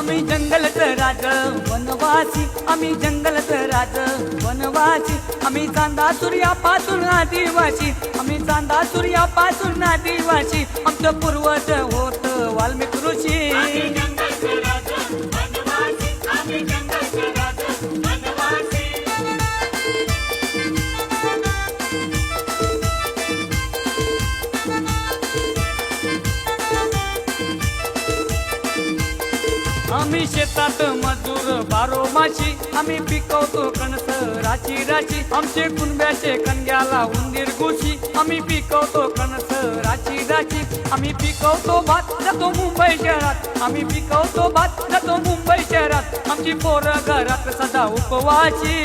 आम्ही जंगलच राज वनवासी. आम्ही जंगलच राज वनवासी. आम्ही चांदा सूर्यापासून आदिवासी. आम्ही चांदा सूर्यापासून आदिवासी. आमचं पूर्वज होत वाल्मिक ऋषी. आम्ही शेतात मजूर बारो माशी. आम्ही पिकवतो कणस राची राची. आमचे कुंब्याचे कणग्याला उंदीर गोशी. आम्ही पिकवतो कणस राची राची. आम्ही पिकवतो भात जातो मुंबई शहरात. आम्ही पिकवतो भात जातो मुंबई शहरात. आमची पोरं घरात सदा उपवाची